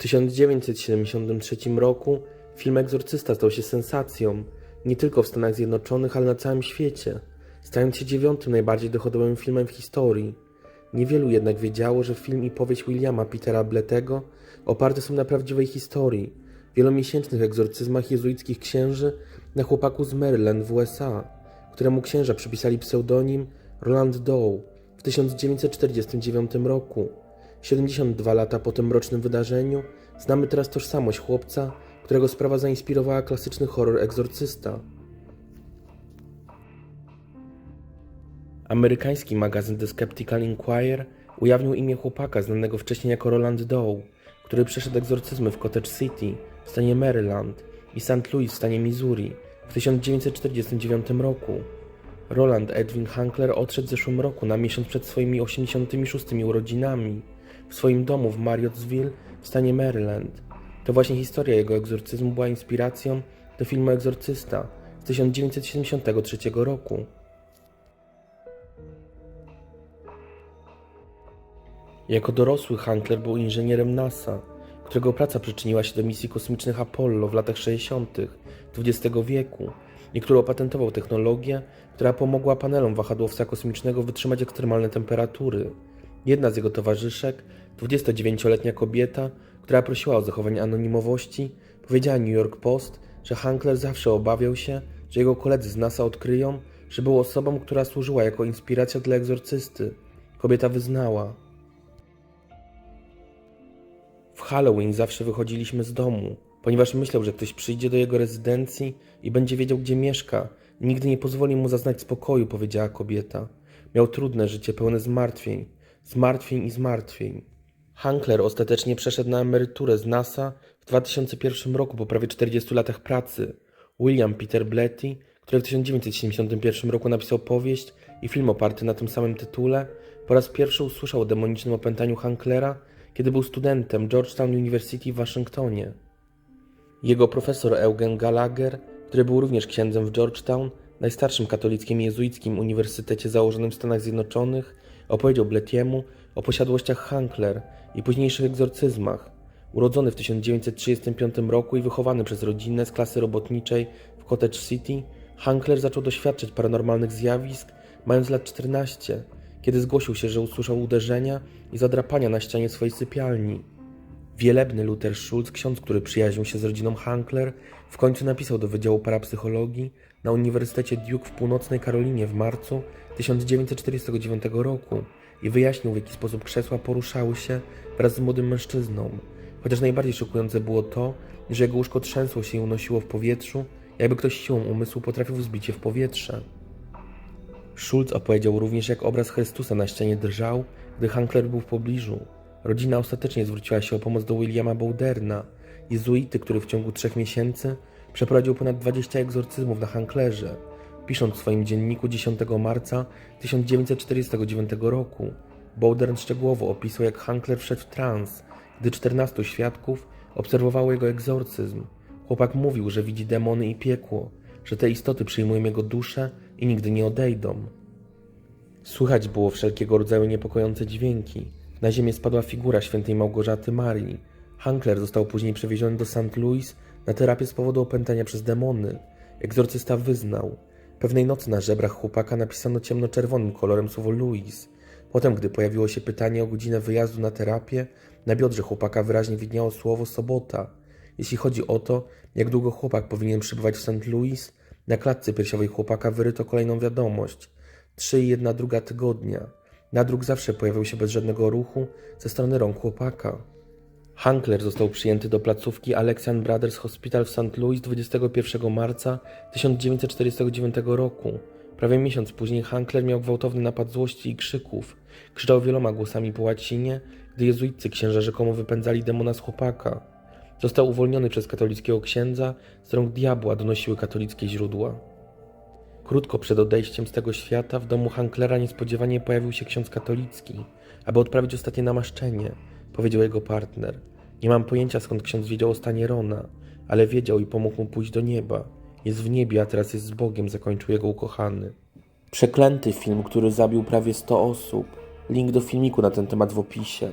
1973 roku film Egzorcysta stał się sensacją nie tylko w Stanach Zjednoczonych, ale na całym świecie, stając się dziewiątym najbardziej dochodowym filmem w historii. Niewielu jednak wiedziało, że film i powieść Williama Petera Bletego oparte są na prawdziwej historii, wielomiesięcznych egzorcyzmach jezuickich księży na chłopaku z Maryland w USA, któremu księża przypisali pseudonim Roland Doe w 1949 roku. 72 lata po tym mrocznym wydarzeniu znamy teraz tożsamość chłopca, którego sprawa zainspirowała klasyczny horror Egzorcysta. Amerykański magazyn The Skeptical Inquirer ujawnił imię chłopaka znanego wcześniej jako Roland Doe, który przeszedł egzorcyzmy w Cottage City w stanie Maryland i St. Louis w stanie Missouri w 1949 roku. Roland Edwin Hankler odszedł w zeszłym roku na miesiąc przed swoimi 86 urodzinami w swoim domu w Marriottsville w stanie Maryland. To właśnie historia jego egzorcyzmu była inspiracją do filmu Egzorcysta z 1973 roku. Jako dorosły Hankler był inżynierem NASA, którego praca przyczyniła się do misji kosmicznych Apollo w latach 60. XX wieku i który opatentował technologię, która pomogła panelom wahadłowca kosmicznego wytrzymać ekstremalne temperatury. Jedna z jego towarzyszek, 29-letnia kobieta, która prosiła o zachowanie anonimowości, powiedziała New York Post, że Hankler zawsze obawiał się, że jego koledzy z NASA odkryją, że był osobą, która służyła jako inspiracja dla egzorcysty. Kobieta wyznała. W Halloween zawsze wychodziliśmy z domu, ponieważ myślał, że ktoś przyjdzie do jego rezydencji i będzie wiedział, gdzie mieszka. Nigdy nie pozwoli mu zaznać spokoju, powiedziała kobieta. Miał trudne życie, pełne zmartwień, zmartwień i zmartwień. Hankler ostatecznie przeszedł na emeryturę z NASA w 2001 roku po prawie 40 latach pracy. William Peter Blatty, który w 1971 roku napisał powieść i film oparty na tym samym tytule, po raz pierwszy usłyszał o demonicznym opętaniu Hanklera, kiedy był studentem Georgetown University w Waszyngtonie. Jego profesor Eugen Gallagher, który był również księdzem w Georgetown, najstarszym katolickim jezuickim uniwersytecie założonym w Stanach Zjednoczonych, opowiedział Blettiemu o posiadłościach Hankler i późniejszych egzorcyzmach. Urodzony w 1935 roku i wychowany przez rodzinę z klasy robotniczej w Cottage City, Hankler zaczął doświadczać paranormalnych zjawisk mając lat 14, kiedy zgłosił się, że usłyszał uderzenia i zadrapania na ścianie swojej sypialni. Wielebny Luther Schulz, ksiądz, który przyjaźnił się z rodziną Hankler, w końcu napisał do Wydziału Parapsychologii na Uniwersytecie Duke w Północnej Karolinie w marcu 1949 roku i wyjaśnił, w jaki sposób krzesła poruszały się wraz z młodym mężczyzną. Chociaż najbardziej szokujące było to, że jego łóżko trzęsło się i unosiło w powietrzu, jakby ktoś siłą umysłu potrafił wzbić je w powietrze. Schulz opowiedział również, jak obraz Chrystusa na ścianie drżał, gdy Hankler był w pobliżu. Rodzina ostatecznie zwróciła się o pomoc do Williama Bowderna, jezuity, który w ciągu trzech miesięcy przeprowadził ponad 20 egzorcyzmów na Hanklerze, pisząc w swoim dzienniku 10 marca 1949 roku. Bowdern szczegółowo opisał, jak Hankler wszedł w trans, gdy 14 świadków obserwowało jego egzorcyzm. Chłopak mówił, że widzi demony i piekło, że te istoty przyjmują jego duszę i nigdy nie odejdą. Słychać było wszelkiego rodzaju niepokojące dźwięki. Na ziemię spadła figura świętej Małgorzaty Marii. Hankler został później przewieziony do St. Louis na terapię z powodu opętania przez demony. Egzorcysta wyznał. Pewnej nocy na żebrach chłopaka napisano ciemnoczerwonym kolorem słowo Louis. Potem, gdy pojawiło się pytanie o godzinę wyjazdu na terapię, na biodrze chłopaka wyraźnie widniało słowo sobota. Jeśli chodzi o to, jak długo chłopak powinien przebywać w St. Louis, na klatce piersiowej chłopaka wyryto kolejną wiadomość. Trzy i jedna druga tygodnia. Nadruk zawsze pojawiał się bez żadnego ruchu ze strony rąk chłopaka. Hankler został przyjęty do placówki Alexian Brothers Hospital w St. Louis 21 marca 1949 roku. Prawie miesiąc później Hankler miał gwałtowny napad złości i krzyków. Krzyczał wieloma głosami po łacinie, gdy jezuicy księża rzekomo wypędzali demona z chłopaka. Został uwolniony przez katolickiego księdza, z rąk diabła donosiły katolickie źródła. Krótko przed odejściem z tego świata w domu Hanklera niespodziewanie pojawił się ksiądz katolicki, aby odprawić ostatnie namaszczenie, powiedział jego partner. Nie mam pojęcia skąd ksiądz wiedział o stanie Rona, ale wiedział i pomógł mu pójść do nieba. Jest w niebie, a teraz jest z Bogiem, zakończył jego ukochany. Przeklęty film, który zabił prawie 100 osób. Link do filmiku na ten temat w opisie.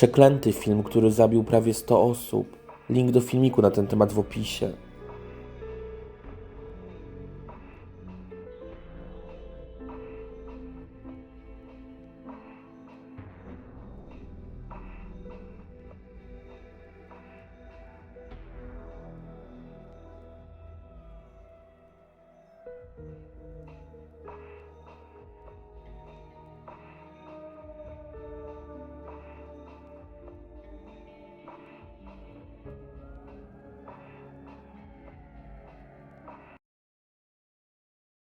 Przeklęty film, który zabił prawie 100 osób. Link do filmiku na ten temat w opisie.